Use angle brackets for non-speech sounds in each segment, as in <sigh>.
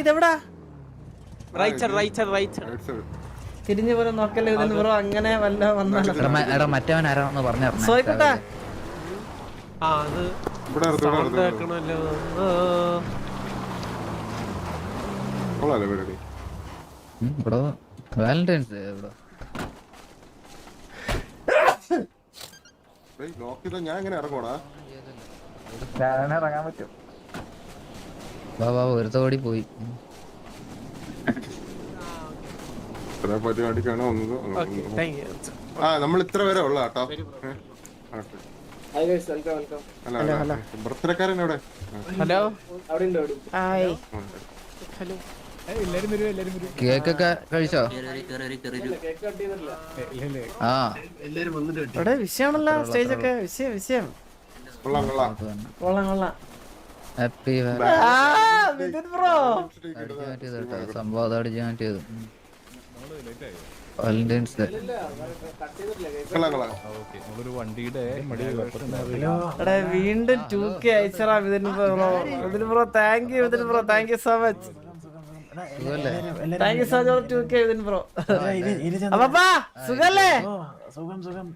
ഇതെവിടാ. തിരിഞ്ഞു പോലും നോക്കല്ലേ ഇതിന് ബ്രോ അങ്ങനെ വല്ല വന്നാലോ എടാ, മറ്റവൻ ആരാന്ന് പറഞ്ഞു സോയിക്കുട്ടാ ഇവിടെ വാലന്റൈൻസ് ഇവിടെ. ഞാൻ എങ്ങനെ ഇറങ്ങോടാ ഇറങ്ങാൻ പറ്റും. വാ വെറുതെ ഓടി പോയി. പരിപാടിക്കാണ്? വന്നത് ആ നമ്മൾ ഇത്ര വരെ ഉള്ള കേട്ടോ. ബർത്ത്ഡേക്കാരൻ എവിടെ? ഹലോ. ഹലോ. കേക്കൊക്കെ കഴിച്ചോ? ആ. ഇവിടെ വിഷയമാണല്ലോ സ്റ്റേജ് ഒക്കെ വിഷയം വിഷയം. കൊള്ളാം കൊള്ളാം. കൊള്ളാം കൊള്ളാം. Happy bro. സംഭവം വാലന്റൈൻസ് ഡേ എടാ വീണ്ടും two K അയച്ചറാ within bro. Bro thank you bro. Thank you so much thank you so much two K within bro. അപ്പപ്പാ സുഖല്ലേ? സുഖം സുഖം.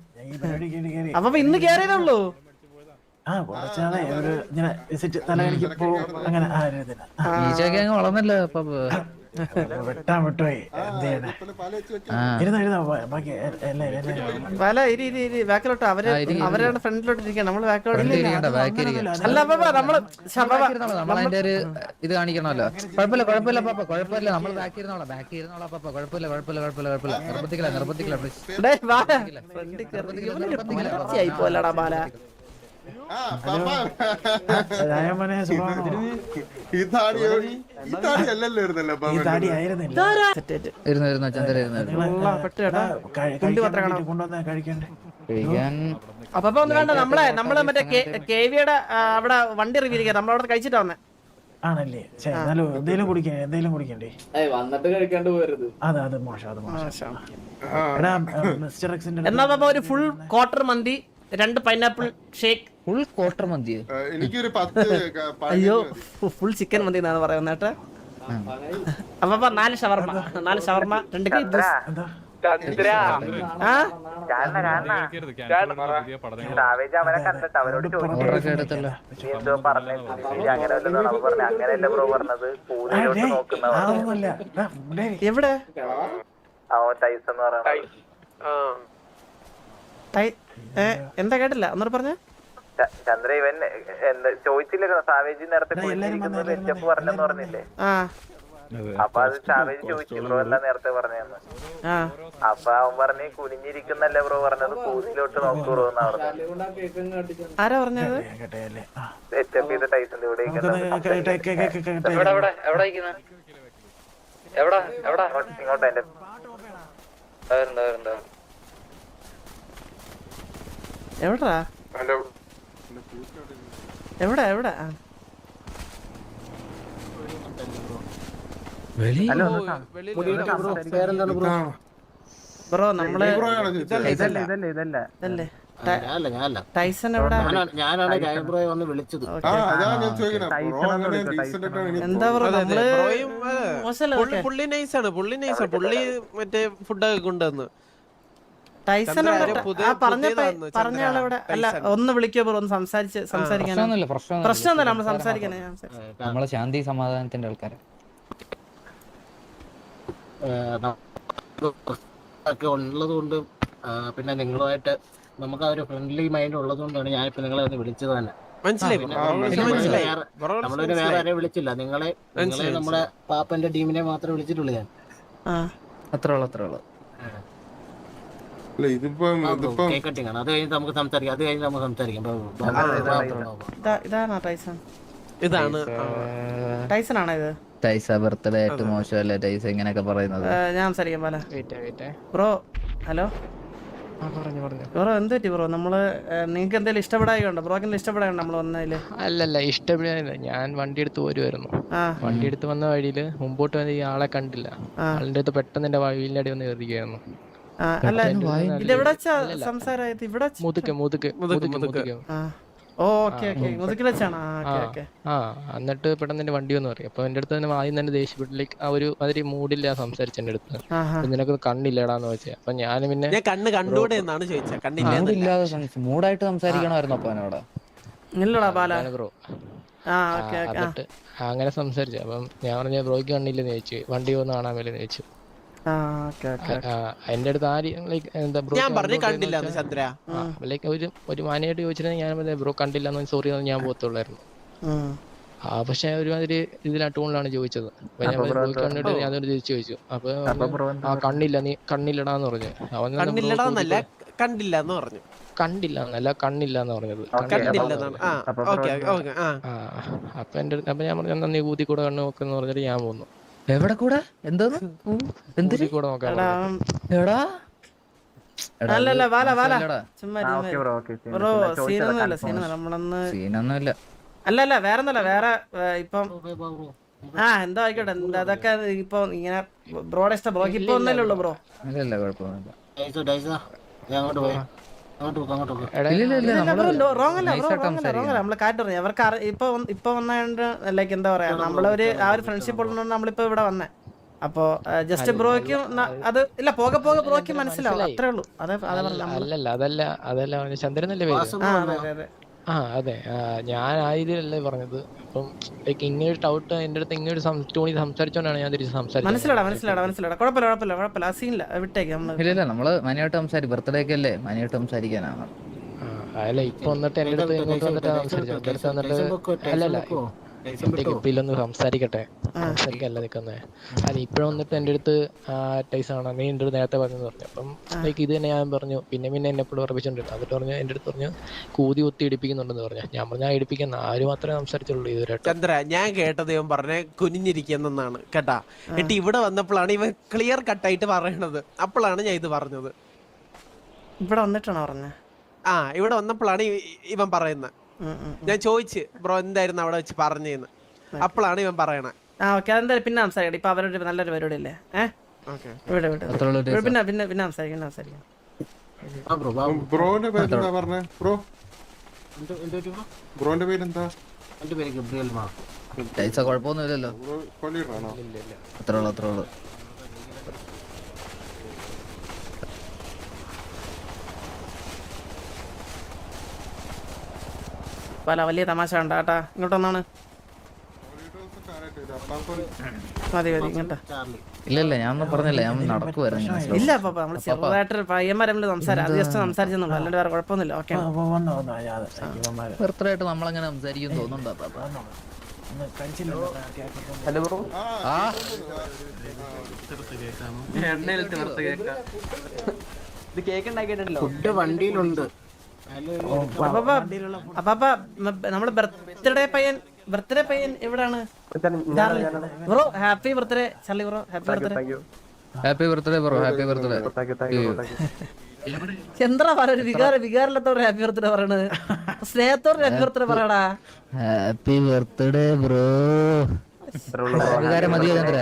അപ്പൊ ഇന്ന് കേറിയതുള്ളൂ ആ ഒരു ഇങ്ങനെ വിസിറ്റ് തലകണിക്ക് പോ അങ്ങനെ ആ ഒരു ഇതിന് ഈച്ചയൊക്കെ അങ്ങ് വളർന്നല്ലോ അപ്പൊ വെട്ടാൻ വിട്ടുപോയി. എന്ത് ചെയ്യണേ പിന്നെ പാൽ വെച്ച് വെക്കാം. ആ. ഇരുന്നോ ഇരുന്നോ ബാക്കി എ- എല്ലാം എല്ലാം വല ഇരി ഇരി ഇരി ബാക്കിലോട്ട് അവർ ഫ്രണ്ടിലോട്ട് ഇരിക്കണം. നമ്മൾ ബാക്കിലോട്ട് ഫ്രണ്ട് ഇരിക്കണ്ട ബാക്ക് ഇരിക്കണ്ട അല്ല അപ്പപ്പാ നമ്മൾ ശബ നമ്മൾ അതിന്റെ ഒരു ഇത് കാണിക്കണമല്ലോ. കുഴപ്പമില്ല കുഴപ്പമില്ല പാപ്പ കുഴപ്പമില്ല. നമ്മൾ ബാക്കി ഇരുന്നോളാം ബാക്കി ഇരുന്നോളാം പാപ്പ. കുഴപ്പമില്ല കുഴപ്പമില്ല കുഴപ്പമില്ല കുഴപ്പമില്ല. നിർബന്ധിക്കില്ല നിർബന്ധിക്കില്ല please. ഡേയ് വാ. ഫ്രണ്ടിൽ കേറി. ഇവനൊരു പൂച്ചയായി പോലടാ ബാല അപ്പൊ ഒന്ന് വേണ്ട നമ്മളെ നമ്മളെ മറ്റേ കെ വിയുടെ അവിടെ വണ്ടി റിവ്യൂ ചെയ്യാം നമ്മളവിടെ കഴിച്ചിട്ടാ വന്നേ. ആണല്ലേ? എന്നാലും എന്തേലും കുടിക്കേ എന്തേലും കുടിക്കണ്ടേ? വന്നിട്ട് കഴിക്കാണ്ട് പോരുത്. അത് അത് മോശം അത് മോശം. എടാ മിസ്റ്റർ എക്സിന്റെ എന്നാ ഒരു ഫുൾ ക്വാർട്ടർ മന്തി. രണ്ട് പൈനാപ്പിൾ ഷേക്ക് ഫുൾ ക്വാർട്ടർ മന്തി. എനിക്കൊരു <laughs> അയ്യോ ഫുൾ ചിക്കൻ മന്തി എന്നാണ് പറയുന്നത് കേട്ടോ അപ്പൊ നാല് ഷവർമ നാല് ഷവർമ രണ്ട് കൈ എന്താ? ആ? ഓർഡർ ഒക്കെ എടുത്തല്ലോ ആ, ഡേയ്, അതൊന്നുമല്ല. എടാ, ഡേയ്, എവിടെ? ഏ, എന്താ കേട്ടില്ല? എന്നോട് പറഞ്ഞ. ചന്ദ്ര ഇവൻ ചോദിച്ചില്ല സാവേജ് നേരത്തെ വന്നോ, എല്ലാരും പറഞ്ഞെന്ന് പറഞ്ഞില്ലേ? ആ. അപ്പൊ അത് സാവേജ് ചോദിച്ചു ബ്രോ അല്ല നേരത്തെ പറഞ്ഞെന്ന്? ആ. അപ്പൊ അവൻ പറഞ്ഞ് കുനിഞ്ഞിരിക്കുന്നല്ലേ ബ്രോ പറഞ്ഞത്? കൂതിലോട്ട് നോക്കൂ ബ്രോ എന്നാ പറഞ്ഞത് ആരാ പറഞ്ഞത്? സ്റ്റെപ്പ് ചെയ്ത ടൈസിന്റെ ഇവിടെ നമുക്കൊന്ന് കേ- കേ- കേ- കേ- കേ- കേട്ടെ. എവിടെ എവിടെ എവിടെ എവിടെ എവിടെ ഇങ്ങോട്ട് എന്റെ വരുന്നുണ്ട് വരുന്നുണ്ട് എവിടാ? എവിടെ എവിടെ? ബ്രോ? നമ്മൾ ടൈസൺ എവിടെ? എന്താ അതെ. പുള്ളി- നൈസാണ് പുള്ളി നൈസാണ് പുള്ളി മറ്റേ ഫുഡൊക്കെ കൊണ്ടുവന്ന്. ടൈസൺ പറഞ്ഞ ചന്ദ്ര. അല്ല ഒന്ന് വിളിക്കോ ഒന്ന് സംസാരിച്ച് സംസാരിക്കാൻ പ്രശ്നമൊന്നുമില്ല നമ്മൾ സംസാരിക്കാനേ സംസാരിക്കാം. നമ്മളെ ശാന്തി സമാധാനത്തിന്റെ ആൾക്കാരെ. ഒക്കെ ഉള്ളത് കൊണ്ട് പിന്നെ നിങ്ങളുമായിട്ട് നമുക്ക് ആ ഒരു ഫ്രണ്ട്ലി മൈൻഡ് ഉള്ളത് കൊണ്ടാണ് ഞാനിപ്പോ നിങ്ങളെ ഒന്ന് വിളിച്ചത് തന്നെ. നമ്മളൊരു വേറെ ആരെയും വിളിച്ചില്ല. നിങ്ങളെ നിങ്ങളെ നമ്മുടെ പാപ്പന്റെ ടീമിനെ മാത്രമേ വിളിച്ചിട്ടുള്ളൂ ഞാൻ. അത്രേ ഉള്ളൂ ഉള്ളൂ. ഉള്ളു അല്ല ഇതിപ്പം ഇതിപ്പം കേക്ക് കട്ടിങ് ആണ് അത് കഴിഞ്ഞ് നമുക്ക് സംസാരിക്കാം. അത് കഴിഞ്ഞ് നമുക്ക് ഇതാണോ ടൈസൺ? ഇതാണ്. ടൈസൺ. ആണോ ഇത്? ടൈസ ബർത്ത്ഡേ ആയിട്ട് മോശമല്ലേ ടൈസ ഇങ്ങനെയൊക്കെ പറയുന്നത്? ഞാൻ സംസാരിക്കാം പോലെ. Bro hello? ബ്രോ എന്ത് പറ്റി ബ്രോ? നമ്മൾ നിങ്ങൾക്ക് എന്തെങ്കിലും ഇഷ്ടപ്പെടായുണ്ടോ ബ്രോക്ക് എന്തെങ്കിലും ഇഷ്ടപ്പെടായുണ്ടോ നമ്മൾ വന്നതിൽ? അല്ലല്ല ഇഷ്ടപ്പെടാനില്ല. ഞാൻ വണ്ടി എടുത്ത് പോരുമായിരുന്നു ആ. വണ്ടി എടുത്ത് വന്ന വഴിയിൽ മുമ്പോട്ട് വന്ന ഈ ആളെ കണ്ടില്ല. ആളിന്റെ അടുത്ത് പെട്ടെന്ന് എന്റെ വീലിന്റെ അടി വന്ന് കയറിയായിരുന്നു അല്ല സംസാരമായത് ഇവിടെ? മുതുക്ക് മുതുക്ക് മുതുക്ക്, മുതുക്ക് എന്നിട്ട് പെട്ടെന്ന് എന്റെ വണ്ടി വന്ന് പറയും. അപ്പൊ എന്റെ അടുത്ത് തന്നെ ആദ്യം തന്നെ ദേഷ്യപ്പെട്ടിലേക്ക് ആ ഒരു മാതിരി മൂഡില്ല സംസാരിച്ച എന്റെ അടുത്ത്. നിനക്ക് കണ്ണില്ലടാന്ന് വെച്ചാ. അപ്പൊ ഞാൻ പിന്നെ ഞാൻ കണ്ണ് കണ്ടൂടെ എന്നാണ് ചോദിച്ചത്. മൂടായിട്ട് സംസാരിക്കണമായിരുന്നു അപ്പൊ എന്നോട് ഇല്ലടാ ബാല. ബ്രോ ആ ഓക്കെ ഓക്കെ. ആ. എന്നിട്ട് അങ്ങനെ സംസാരിച്ചു. അപ്പം ഞാൻ പറഞ്ഞ ബ്രോയ്ക്ക് കണ്ണില്ലെന്ന് ചോദിച്ചു. വണ്ടി വന്ന് കാണാൻ മേലെന്ന് ചോദിച്ചു. എന്റെ അടുത്ത് ആരും ലൈക്ക് എന്താ ബ്രോ ഞാൻ പറഞ്ഞു കണ്ടില്ല ചന്ദ്ര. ലൈക്ക് ഒരു ഒരു മാനയായിട്ട് ചോദിച്ചിരുന്നെങ്കിൽ ഞാൻ ബ്രോ ബ്രോ കണ്ടില്ലെന്ന് സോറി ഞാൻ പോകത്തുള്ളായിരുന്നു. ആ പക്ഷെ ഒരുമാതിരി ഇതിലാ ടൂണിലാണ് ചോദിച്ചത് കണ്ടിട്ട് ഞാൻ തിരിച്ചു ചോദിച്ചു. അപ്പൊ ആ കണ്ണില്ല നീ കണ്ണില്ലടാന്ന് പറഞ്ഞു. അവൻ കണ്ണില്ലടാന്നല്ല കണ്ടില്ല എന്ന് പറഞ്ഞു. കണ്ടില്ല എന്നല്ല കണ്ണില്ല എന്ന് പറഞ്ഞത്. അപ്പൊ എന്റെ അടുത്ത് അപ്പൊ ഞാൻ പറഞ്ഞു "എന്നാ നീ ഊതി കൂടെ കണ്ണ് നോക്കെന്ന് പറഞ്ഞിട്ട് ഞാൻ പോന്നു. എവിടെ കൂടെ? എന്തോന്ന്? എന്തിരി ഊതി കൂടെ നോക്കാൻ എടാ. പറഞ്ഞു. അവൻ- എടാ. എടാ, അല്ല അല്ല ബാല ബാല മനസ്സിലായില്ലടാ. ചുമ്മാ ബ്രോ സീനൊന്നുമല്ല സീനൊന്നുമല്ല. നമ്മളൊന്ന് സീനൊന്നുമില്ല. അല്ലല്ല അല്ല വേറെ ഒന്നല്ല വേറെ ഇപ്പം ആ എന്തോ ആയിക്കോട്ടെ. അതൊക്കെ ഇപ്പൊ ഇങ്ങനെ ബ്രോഡ് ഇഷ്ടം. ബ്രോക്ക് ഇപ്പൊ ഒന്നല്ലേ ഉള്ളു ബ്രോ. ഇല്ല ഇല്ല കുഴപ്പമൊന്നുമില്ല. നമ്മൾ റോങ് അല്ല ബ്രോ ആയിട്ട് അല്ല റോങ് കാറ്റ് പറഞ്ഞു അവർക്ക് ഇപ്പൊ ഇപ്പൊ വന്നതുകൊണ്ട് ലൈക്ക് എന്താ പറയാ നമ്മളൊരു ആ ഒരു ഫ്രണ്ട്ഷിപ്പ് ഉള്ളതുകൊണ്ട് നമ്മളിപ്പോ ഇവിടെ വന്നേ. അപ്പോ ജസ്റ്റ് ബ്രോയ്ക്ക് അത് ഇല്ല പോകെ പോകെ ബ്രോയ്ക്ക് മനസ്സിലാവും. അത്രേ ഉള്ളൂ. അതെ അതെ പറഞ്ഞു അല്ലല്ല അതല്ല അതല്ല പറഞ്ഞ ചന്ദ്രനല്ലേ പേര്? ആ അതെ അതെ അതെ. ആ അതെ ആ, ഞാൻ ആ രീതിയിലല്ലേ പറഞ്ഞത് അപ്പം ലൈക്ക് ഇങ്ങനെ ഒരു ഡൗട്ട് എന്റെ അടുത്ത് ഇങ്ങനെ ഒരു ടൂണി സംസാരിച്ചോണ്ടാണ് ഞാൻ തിരിച്ച് സംസാരിച്ചത് മനസ്സിലാടാ മനസ്സിലാടാ മനസ്സിലാടാ കുഴപ്പമില്ല കുഴപ്പമില്ല കുഴപ്പമില്ല ആ സീനില്ല വിട്ടേക്ക് നമ്മൾ ഇല്ല ഇല്ല നമ്മൾ മനുവായിട്ട് സംസാരിക്കും ബർത്ത്ഡേ ഒക്കെ അല്ലേ മനുവായിട്ട് സംസാരിക്കാനാണ് ആ, അല്ല ഇപ്പൊ വന്നിട്ട് എന്റെ അടുത്ത് ഇങ്ങോട്ട് വന്നിട്ട് സംസാരിച്ചു എന്റെ അടുത്ത് വന്നിട്ട് അല്ലല്ല എന്റെ ഇല്ലൊന്ന് സംസാരിക്കട്ടെ സംസാരിക്കല്ല നിൽക്കുന്നത് അല്ല ഇപ്പഴും വന്നിട്ട് എന്റെ അടുത്ത് ടൈസാണ് നീ എന്റെ അടുത്ത് നേരത്തെ പറഞ്ഞു പറഞ്ഞു. അപ്പം ലൈക്ക് ഇത് തന്നെ ഞാൻ പറഞ്ഞു. പിന്നെ പിന്നെ എന്നെ എപ്പോഴും ഉറപ്പിച്ചോണ്ടിരുന്നു എന്നിട്ട് പറഞ്ഞു എന്റെ അടുത്ത് പറഞ്ഞു കൂതി ഒത്തി ഇടിപ്പിക്കുന്നുണ്ടെന്ന് പറഞ്ഞു. ഞാൻ പറഞ്ഞു ഞാൻ ഇടിപ്പിക്കുന്ന ആര് മാത്രമേ സംസാരിച്ചുള്ളൂ ഇതുവരെ ചന്ദ്ര ഞാൻ കേട്ടത് ഇവൻ പറഞ്ഞ കുനിഞ്ഞിരിക്കുന്നെന്നാണ് കേട്ടാ. എന്നിട്ട് ഇവിടെ വന്നപ്പോഴാണ് ഇവൻ ക്ലിയർ കട്ടായിട്ട് പറയണത്. അപ്പോഴാണ് ഞാൻ ഇത് പറഞ്ഞത്. ഇവിടെ വന്നിട്ടാണോ പറഞ്ഞത് ആ ഇവിടെ വന്നപ്പോഴാണ് ഇവൻ പറയുന്നത്. ഞാൻ ചോദിച്ച് ബ്രോ എന്തായിരുന്നു അവിടെ വെച്ച് പറഞ്ഞേന്ന്? അപ്പോഴാണ് ഇവൻ പറയണേ. ആ ഓക്കെ. അതെന്തായാലും പിന്നെ സംസാരിക്കട്ടെ ഇപ്പൊ അവരുടെ നല്ലൊരു പരിപാടി അല്ലേ ഏഹ് ഓക്കെ ഇവിടെ ഇവിടെ പിന്നെ പിന്നെ പിന്നെ സംസാരിക്കാം പിന്നെ സംസാരിക്കാം. ആ ബ്രോ ബാബു ബ്രോന്റെ പേരെന്താ പറഞ്ഞേ? ബ്രോ? ബ്രോന്റെ പേരെന്താ പേര് ഗബ്രിയൽ മാ. ടൈസ കുഴപ്പമൊന്നുമില്ലല്ലോ. അത്രേ ഉള്ളൂ അത്രേ ഉള്ളൂ. പല വലിയ തമാശ ഉണ്ടാട്ടാ ഇങ്ങോട്ട് വന്നാണ്. മതി മതി ഇങ്ങോട്ടാ. ചാർലി ഇല്ല ഇല്ല ഞാൻ ഒന്നും പറഞ്ഞില്ല ഞാൻ നടക്കുവായിരുന്നു ഇല്ല പാപ്പ നമ്മൾ ചെറുതായിട്ട് പയ്യന്മാരെ തമ്മിൽ സംസാരം അത് ജസ്റ്റ് സംസാരിച്ചെന്നുള്ളൂ അല്ലാണ്ട് വേറെ കുഴപ്പമൊന്നുമില്ല. ഓക്കെ വന്നോ വന്നോ അതെ ഇവന്മാര് ബർത്ത്ഡേ ആയിട്ട് നമ്മളങ്ങനെ സംസാരിക്കും തോന്നുന്നുണ്ടോ പാപ്പ ഹലോ. ബ്രോ ആ. ഫുഡ് വണ്ടിയിലുണ്ട്. അപ്പാപ്പ നമ്മൾ ബർത്ത്ഡേ പയ്യൻ ബർത്ത്ഡേ പയ്യൻ എവിടാണ്? Bro happy birthday. Charlie bro happy birthday. Happy birthday bro happy birthday എന്താ പറ ഒരു വികാര വികാരമില്ലാത്തവർ ഹാപ്പി ബർത്ത്ഡേ പറയണത്. സ്നേഹത്തോടെ ഹാപ്പി ബർത്ത്ഡേ പറയടാ. ഹാപ്പി ബർത്ത്ഡേ ബ്രോ വികാരം മതിയോ ചന്ദ്ര?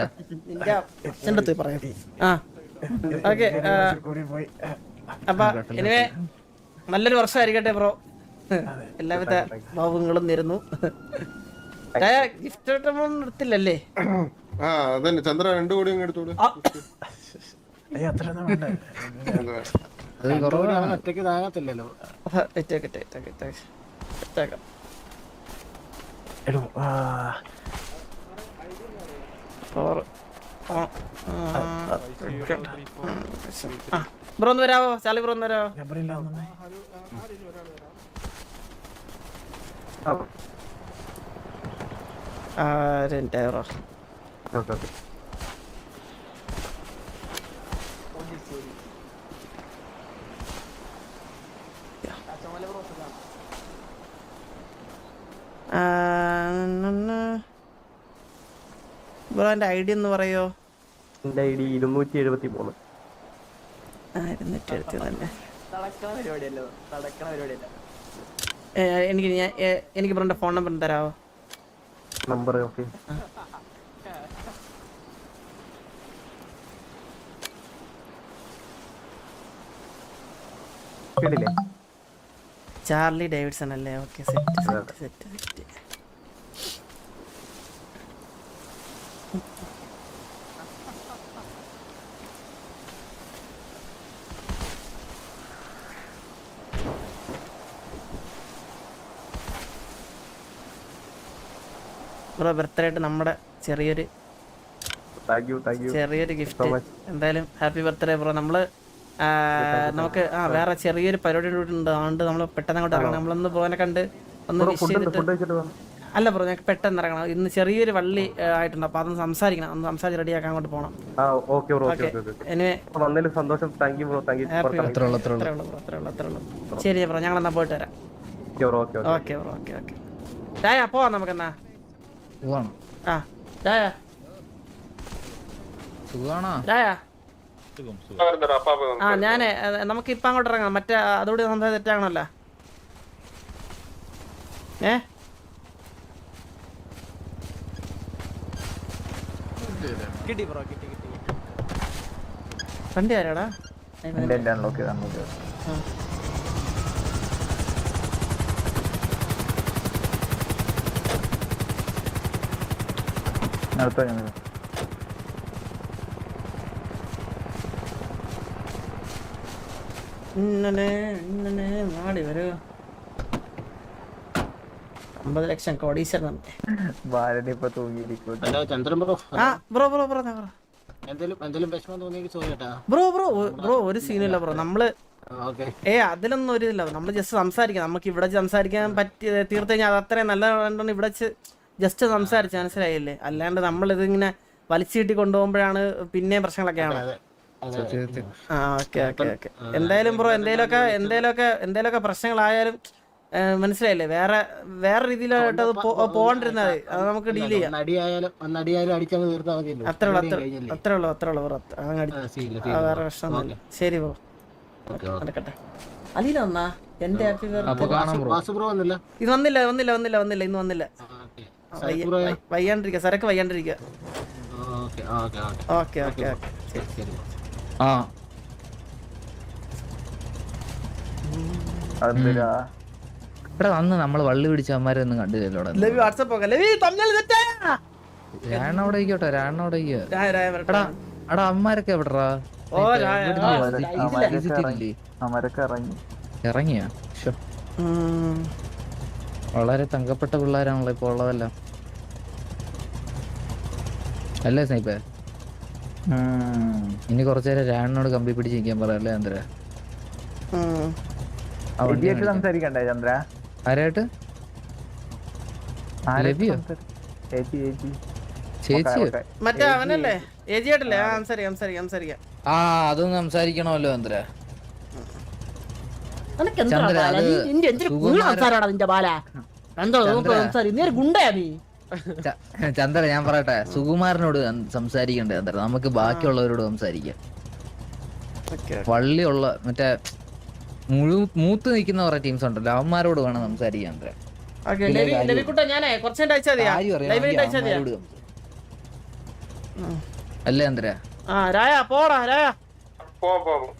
അടുത്ത് പറയാം. ആ ഓക്കെ അപ്പൊ എനിവേ നല്ലൊരു വർഷമായിരിക്കട്ടെ ബ്രോ. എല്ലാവിധ ഭാവങ്ങളും നേരുന്നു. ഗിഫ്റ്റ് എടുത്തില്ലല്ലേ? ആ അതന്നെ. ചന്ദ്ര രണ്ടു കോടി അങ്ങ് എടുത്തോളൂ. അയ്യോ അത്ര ഒന്നും വേണ്ട. അത് കുറവാണ്. അവൻ ഒറ്റയ്ക്ക് താകത്തില്ലല്ലോ. ബ്രോ ഒന്ന് വരാവോ? ചാലി ബ്രോ ഒന്ന് വരാവോ ഗബ്രിയില്ല ഒന്നേ ആ രണ്ട് ബ്രോ എന്റെ ഐ ഡി എന്ന് പറയോ? എന്റെ ഐ ഡി ഇരുന്നൂറ്റി എഴുപത്തി മൂന്ന് ഇരുന്നൂറ്റി എഴുപത്തി തന്നെ എനിക്ക് ഞാൻ എനിക്ക് ബ്രോന്റെ ഫോൺ നമ്പർ തരാവോ? നമ്പർ ഓക്കെ ചാർലി ഡേവിഡ്സൺ അല്ലേ? Okay set set set set. Bro birthday ആയിട്ട് നമ്മുടെ ചെറിയൊരു ചെറിയൊരു ഗിഫ്റ്റ് എന്തായാലും ഹാപ്പി ബർത്ത്ഡേ ബ്രോ നമ്മൾ നമുക്ക് ആ വേറെ ചെറിയൊരു പരിപാടി കൂടി ഉണ്ട്. അതുകൊണ്ട് നമ്മൾ പെട്ടെന്ന് അങ്ങോട്ട് ഇറങ്ങണം. നമ്മളൊന്ന് ബ്രോനെ കണ്ട് ഒന്ന് വിഷ് ചെയ്തിട്ട് അല്ല ബ്രോ ഞങ്ങൾക്ക് പെട്ടെന്ന് ഇറങ്ങണം. ഇന്ന് ചെറിയൊരു വള്ളി ആയിട്ടുണ്ട്. അപ്പൊ അതൊന്ന് സംസാരിക്കണം. ഒന്ന് സംസാരിച്ച് റെഡിയാക്കാൻ അങ്ങോട്ട് പോകണം ശരി ബ്രോ ഞങ്ങൾ എന്നാ പോയിട്ട് വരാം. Bro okay okay bro okay okay പോവാം നമുക്കെന്നാ. സുഖാണോ? ആ രായ. സുഖാണോ? രായ. ആ ഞാനേ അത് നമുക്ക് ഇപ്പൊ അങ്ങോട്ട് ഇറങ്ങാം. മറ്റേ അതോടെ സംസാരം തെറ്റാകണല്ലോ. ഏ? കിട്ടി ബ്രോ കിട്ടി കിട്ടി വണ്ടി ആരാടാ? അൺലോക്ക് അൺലോക്ക് അടുത്ത ഇന്നലെ ഇന്നലെ നാടി വരൂ അമ്പത് ലക്ഷം കോടീശ്വരൻ ബാലൻ ഇപ്പൊ തൂങ്ങിയിരിക്കും ഹലോ ചന്ദ്രൻ ബ്രോ. ആ ബ്രോ ബ്രോ ബ്രോ എന്തെങ്കിലും എന്തെങ്കിലും വിഷമം തോന്നിയെങ്കിൽ സോറി ബ്രോ ബ്രോ ബ്രോ ഒരു സീനില്ല ബ്രോ. നമ്മൾ ഏ അതിലൊന്നും ഒരു ഇതില്ല നമ്മൾ ജസ്റ്റ് സംസാരിക്കാം. നമുക്ക് ഇവിടെ സംസാരിക്കാൻ പറ്റി തീർത്ത് കഴിഞ്ഞാൽ അത് അത്രയും നല്ല ഇവിടെ ജസ്റ്റ് സംസാരിച്ച് മനസ്സിലായില്ലേ? അല്ലാണ്ട് നമ്മൾ ഇതിങ്ങനെ വലിച്ചീട്ടി കൊണ്ടുപോകുമ്പോഴാണ് പിന്നെ പ്രശ്നങ്ങളൊക്കെ ആണ് ആ ഓക്കെ ഓക്കെ ഓക്കെ. എന്തായാലും ബ്രോ എന്തേലൊക്കെ എന്തേലൊക്കെ എന്തേലൊക്കെ പ്രശ്നങ്ങളായാലും മനസ്സിലായില്ലേ? വേറെ വേറെ രീതിയിലായിട്ട് അത് പോകണ്ടിരുന്നത് അത് നമുക്ക് ഡീൽ ചെയ്യാം. അത്രേ ഉള്ളൂ അത്ര ഉള്ളൂ അത്രേ ഉള്ളൂ ബ്രോ. വേറെ പ്രശ്നമൊന്നുമില്ല ശരി ബ്രോ. നടക്കട്ടെ. അലീല വന്നാ? എന്റെ happy birthday. Bro. Vasu bro വന്നില്ല? ഇത് വന്നില്ല വന്നില്ല വന്നില്ല വന്നില്ല ഇന്ന് വന്നില്ല. വയ്യാണ്ടിരിക്കുക സരക്ക് വയ്യാണ്ടിരിക്കുക ഓക്കെ, ആ, okay, okay. Okay okay okay ശരി, ശരി. ബ്രോ. ആ എടാ അന്ന് നമ്മൾ വള്ളി പിടിച്ച അമ്മമാരെ ഒന്നും കണ്ടില്ലല്ലോ ലവി വാട്സപ്പ് ഇരിക്കട്ടെ എടാ അമ്മമാരൊക്കെ എവിടെടാ? ഇറങ്ങിയാ. വളരെ തങ്കപ്പെട്ട പിള്ളേരാണല്ലോ ഇപ്പൊ ഉള്ളതെല്ലാം. അല്ലേ സ്നൈപ്പേ ഇനി കുറച്ചു നേരം രാണിനോട് കമ്പി പിടിച്ച് നിൽക്കാൻ പറയല്ലേ ചന്ദ്ര. സംസാരിക്കണ്ടേ ചന്ദ്ര? ആരായിട്ട്? മറ്റേ അവനല്ലേ? ഏജിയായിട്ടല്ലേ സംസാരിക്കാം. ആ അതൊന്നും സംസാരിക്കണമല്ലോ ചന്ദ്ര. നിനക്ക് എന്താ ചന്ദ്ര, ബാല? അത് നീ നിന്റെ എന്തൊരു നിന്റെ ബാല? എന്തോ ചന്ദ്ര. സംസാരിക്കും നീ ഒരു ഗുണ്ടയാ നീ. ച- ചന്ദ്ര ഞാൻ പറയട്ടെ സുകുമാരനോട് സംസാരിക്കണ്ടേ ചന്ദ്ര? നമുക്ക് ബാക്കിയുള്ളവരോട് സംസാരിക്കാം. പള്ളിയുള്ള മറ്റേ മുഴു മൂത്ത് നിൽക്കുന്ന കുറെ ടീംസ് ഉണ്ടല്ലോ അവന്മാരോട് വേണം സംസാരിക്കാൻ ചന്ദ്ര. അല്ലേ ചന്ദ്ര? പോടാ പോ കുറച്ച് നേരം അയച്ചാ മതിയാ കാര്യം ലൈവിൽ അറിയണമെങ്കിൽ അയച്ചാ മതിയാ അവന്മാരോട് സംസാരിക്കാം. അല്ലേ ചന്ദ്ര ആ രായ പോടാ രായ പോവാം പോവാം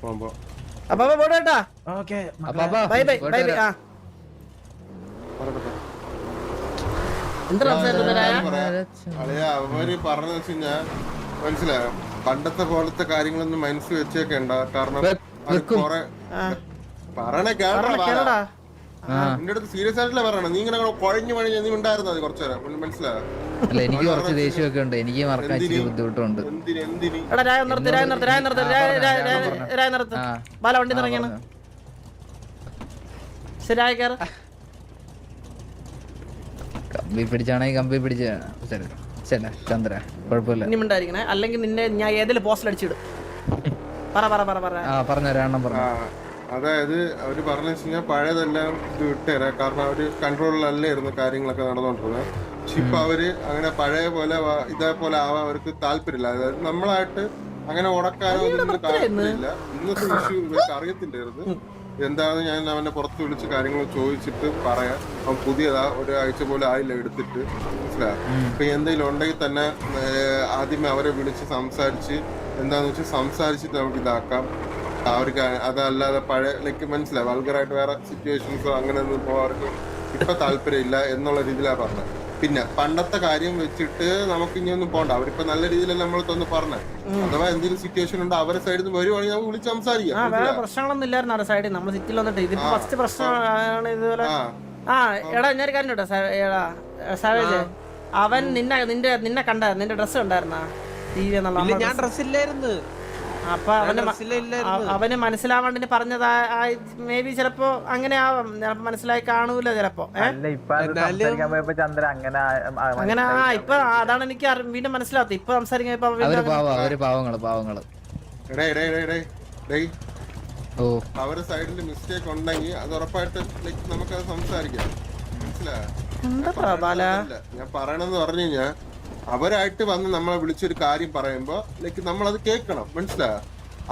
പോവാം പോവാം അപ്പൊ പോടാ കേട്ടാ ഓക്കെ അപ്പൊ ബൈ ബൈ ബൈ ബൈ ആ എന്താ അവർ വെച്ച് കഴിഞ്ഞാ മനസ്സിലായോ? പണ്ടത്തെ പോലത്തെ കാര്യങ്ങളൊന്നും മനസ്സിൽ വെച്ചേക്കണ്ട. കാരണം കൊറേ പറയണ പറഞ്ഞ നിന്റെ അടുത്ത് സീരിയസ് ആയിട്ടല്ലേ പറയണ? നീ ഇങ്ങനെ കുഴഞ്ഞു പണിഞ്ഞ നീ ഉണ്ടായിരുന്നു അത് കുറച്ചു നേരം? മനസ്സിലായോ? അല്ല എനിക്ക് കുറച്ച് ദേഷ്യമൊക്കെ ഉണ്ട്. എനിക്ക് മറക്കാൻ ഇച്ചിരി ബുദ്ധിമുട്ടുണ്ട്. എന്തിന്? എന്തിന്? എടാ രായ നിർത്ത് രായ നിർത്ത് രായ നിർത്ത് രായ രായ രായ- രായ നിർത്ത്. ആ. ബാല വണ്ടി ഇറങ്ങിയാണ്. ശരി രായ കയറ് കമ്പി പിടിച്ചാണെങ്കിൽ കമ്പി പിടിച്ച. ശരി ശരി ചന്ദ്ര കുഴപ്പമില്ല. ഇനി മിണ്ടായിരിക്കണേ അല്ലെങ്കിൽ നിന്നെ ഞാൻ ഏതെങ്കിലും പോസ്റ്റിൽ അടിച്ചിടും. പറ പറ പറ പറ. ആ പറഞ്ഞ ഒരെണ്ണം ആ, പറഞ്ഞു അതായത് അവർ പറഞ്ഞു വെച്ച് കഴിഞ്ഞാൽ പഴയതെല്ലാം ഇത് വിട്ടുതരാം കാരണം അവർ കൺട്രോളിലല്ലായിരുന്നു കാര്യങ്ങളൊക്കെ നടന്നുകൊണ്ടിരുന്നത് പക്ഷെ ഇപ്പൊ അവർ അങ്ങനെ പഴയ പോലെ ഇതേപോലെ ആവാൻ അവർക്ക് താല്പര്യമില്ല. അതായത് നമ്മളായിട്ട് അങ്ങനെ ഉടക്കാനോ ഒന്നും താല്പര്യമില്ല ഇന്നത്തെ ഇഷ്യൂ ഇവർക്ക് അറിയത്തില്ലായിരുന്നു. എന്താണെന്ന് ഞാൻ അവനെ പുറത്ത് വിളിച്ച് കാര്യങ്ങൾ ചോദിച്ചിട്ട് പറയാം. അവൻ പുതിയതാ ഒരാഴ്ച പോലും ആയില്ല എടുത്തിട്ട്. മനസ്സിലായോ? അപ്പൊ എന്തെങ്കിലും ഉണ്ടെങ്കിൽ തന്നെ ആദ്യമേ അവരെ വിളിച്ച് സംസാരിച്ച് എന്താന്ന് വെച്ചാൽ സംസാരിച്ചിട്ട് നമുക്ക് ഇതാക്കാം. അവർക്ക് അതല്ലാതെ പഴയ ലൈക്ക് മനസ്സിലായി? വൾഗറായിട്ട് വേറെ സിറ്റുവേഷൻസോ അങ്ങനെ ഒന്നും പോകാർക്ക് ഇപ്പൊ താല്പര്യമില്ല എന്നുള്ള രീതിയിലാണ് പറഞ്ഞത്. പിന്നെ പണ്ടത്തെ കാര്യം വെച്ചിട്ട് നമുക്ക് ഇനി ഒന്നും പോണ്ട. അവരിപ്പോ നല്ല രീതിയിൽ നമ്മൾ തന്നെ പറഞ്ഞത് അഥവാ എന്തെങ്കിലും സിറ്റുവേഷൻ ഉണ്ട് അവരെ സൈഡിൽ നിന്ന് വരുവാണെങ്കിൽ നമുക്ക് വിളിച്ച് സംസാരിക്കാം. വേറെ? പ്രശ്നങ്ങളൊന്നും ഇല്ലായിരുന്നു അവിടെ സൈഡിൽ നമ്മൾ സിറ്റിയിൽ വന്നിട്ട് ഇതിപ്പോ ആ. ഫസ്റ്റ് പ്രശ്നമാണ് ഇതുപോലെ. ആ. എടാ ഞാൻ കാര്യം കേട്ടോ എടാ സാവേജ്. അവൻ നിന്നെ നിന്റെ നിന്നെ കണ്ട നിന്റെ ഡ്രസ് കണ്ടായിരുന്നാ? ടി വി എന്നുള്ള ഞാൻ ഡ്രസ്സ് ഡ്രസ് ഇല്ലായിരുന്നു. അപ്പൊ അവന് അവന് മനസ്സിലാവാണ്ടിന് പറഞ്ഞത് മേ ബി ചിലപ്പോ അങ്ങനെ ആവാം ചിലപ്പോ മനസ്സിലായി കാണൂല ചിലപ്പോ. അങ്ങനെ ആ-. ഇപ്പൊ അതാണ് എനിക്ക് വീണ്ടും മനസ്സിലാത്തത് ഇപ്പൊ സംസാരിക്കുമ്പോ ഇപ്പൊ അവർ അവർ പാവങ്ങൾ പാവങ്ങൾ. എടേ എടേ എടേ എടേ ഓ. അവരുടെ സൈഡിൽ മിസ്റ്റേക്ക് ഉണ്ടെങ്കിൽ അത് ഉറപ്പായിട്ട് നമുക്കത് സംസാരിക്കാം. മനസ്സിലായോ? ഞാൻ പറയണെന്ന് പറഞ്ഞു കഴിഞ്ഞാ അവരായിട്ട് വന്ന് നമ്മളെ വിളിച്ചൊരു കാര്യം പറയുമ്പോ ലൈക്ക് നമ്മൾ അത് കേൾക്കണം. മനസ്സിലായോ?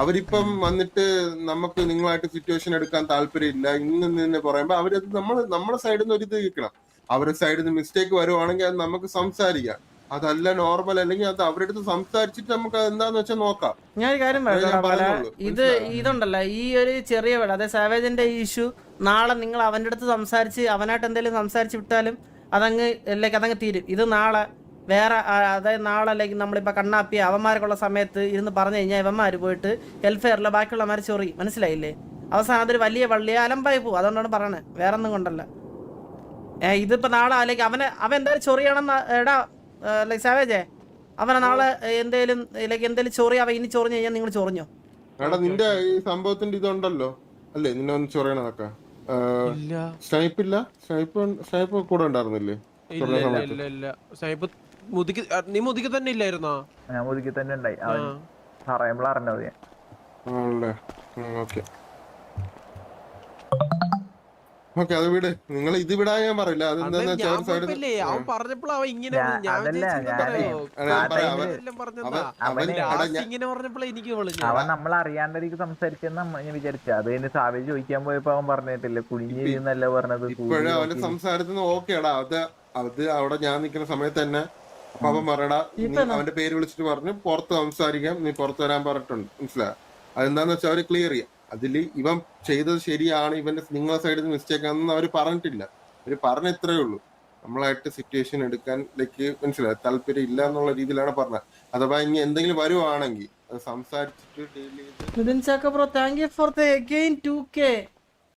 അവരിപ്പം വന്നിട്ട് നമുക്ക് നിങ്ങളായിട്ട് സിറ്റുവേഷൻ എടുക്കാൻ താല്പര്യമില്ല ഇന്ന് നിന്ന് പറയുമ്പോ അവരത് നമ്മൾ നമ്മുടെ സൈഡിൽ നിന്ന് ഒരു ഇത് കേൾക്കണം. അവരുടെ സൈഡിൽ നിന്ന് മിസ്റ്റേക്ക് വരുവാണെങ്കിൽ അത് നമുക്ക് സംസാരിക്കാം. അതല്ല നോർമൽ അല്ലെങ്കിൽ അത് അവരുടെ അടുത്ത് സംസാരിച്ചിട്ട് നമുക്ക് എന്താന്ന് വെച്ചാൽ നോക്കാം. ഞാൻ ഒരു കാര്യം ഇത് ഇതുണ്ടല്ലോ ഈ ഒരു ചെറിയ വീട് അതായത് സാവേജിന്റെ ഇഷ്യൂ നാളെ നിങ്ങൾ അവന്റെ അടുത്ത് സംസാരിച്ച് അവനായിട്ട് എന്തെങ്കിലും സംസാരിച്ച് വിട്ടാലും അതങ്ങ് ലൈക്ക് അതങ്ങ് തീരും. ഇത് നാളെ വേറെ അതായത് നാളെ അല്ലെങ്കിൽ നമ്മളിപ്പോൾ കണ്ണാപ്പി അവന്മാർക്കുള്ള സമയത്ത് ഇരുന്ന് പറഞ്ഞു കഴിഞ്ഞാൽ ഇവന്മാർ പോയിട്ട് വെൽഫെയറിലെ ബാക്കിയുള്ളമാർ ചൊറി മനസ്സിലായില്ലേ? അവസാനം അതൊരു വലിയ വള്ളിയെ അലമ്പായി പോകും അതുകൊണ്ടാണ് പറയണത് വേറെ ഒന്നും കൊണ്ടല്ല. ഏ ഇതിപ്പോൾ നാളെ അല്ലെങ്കിൽ അവനെ അവൻ എന്തായാലും ചൊറിയണം എടാ ലൈക് സാവേജേ അവനെ നാളെ എന്തേലും ലൈക്ക് എന്തേലും ചൊറി അവൻ ഇനി ചൊറിഞ്ഞു കഴിഞ്ഞാൽ നിങ്ങൾ ചൊറിഞ്ഞോ? എടാ നിന്റെ ഈ സംഭവത്തിന്റെ ഇതുണ്ടല്ലോ. അല്ലേ നിന്നെ ഒന്ന് ചൊറിയണതൊക്കെ സ്നൈപ്പ് ഇല്ല. സ്നൈപ്പ് സ്നൈപ്പ് കൂടെ ഉണ്ടായിരുന്നില്ലേ? സ്നൈപ്പ് മുതുക്കി നീ മുതുക്കി തന്നെ ഇല്ലായിരുന്നോ? ഞാൻ മുതുക്കി തന്നെ ഉണ്ടായി. അവൻ. പറയുമ്പോൾ അറിഞ്ഞത് ഞാൻ. ആണല്ലേ? ഓക്കെ. ഓക്കെ അത് വിട്. നിങ്ങൾ ഇത് വിടാൻ ഞാൻ പറയില്ല. അവൻ പറഞ്ഞപ്പോൾ അവൻ ഇങ്ങനെ അവൻ- നമ്മൾ അറിയാണ്ടിരിക്കും സംസാരിച്ചെന്ന് വിചാരിച്ച ഞാൻ വിചാരിച്ചു. അത് കഴിഞ്ഞ് സാവേജ് ചോദിക്കാൻ പോയപ്പോ അവൻ പറഞ്ഞിട്ടില്ല. കുനിഞ്ഞി എന്നല്ല പറഞ്ഞത് ഇപ്പോഴും അവന്റെ സംസാരത്തിന് ഓക്കേടാ. അത് അത് അവിടെ ഞാൻ നിൽക്കുന്ന സമയത്ത് തന്നെ അപ്പൊ അവൻ പറയടാ അവന്റെ പേര് വിളിച്ചിട്ട് പറഞ്ഞു പുറത്ത് സംസാരിക്കാം നീ പുറത്ത് വരാൻ പറഞ്ഞിട്ടുണ്ട്. മനസ്സിലായോ? അതെന്താന്ന് വെച്ചാൽ അവർ ക്ലിയർ ചെയ്യാം. അതിൽ ഇവൻ ചെയ്തത് ശരിയാണ് ഇവന്റെ നിങ്ങളെ സൈഡിൽ നിന്ന് മിസ്റ്റേക്ക് ആണെന്ന് അവർ പറഞ്ഞിട്ടില്ല. അവർ പറഞ്ഞ ഇത്രേ ഉള്ളൂ. നമ്മളായിട്ട് സിറ്റുവേഷൻ എടുക്കാൻ ലൈക്ക് മനസ്സിലായി? താല്പര്യം ഇല്ല എന്നുള്ള രീതിയിലാണ് പറഞ്ഞത്. അഥവാ ഇനി എന്തെങ്കിലും വരുവാണെങ്കിൽ അത് സംസാരിച്ചിട്ട് ഡീൽ ചെയ്ത്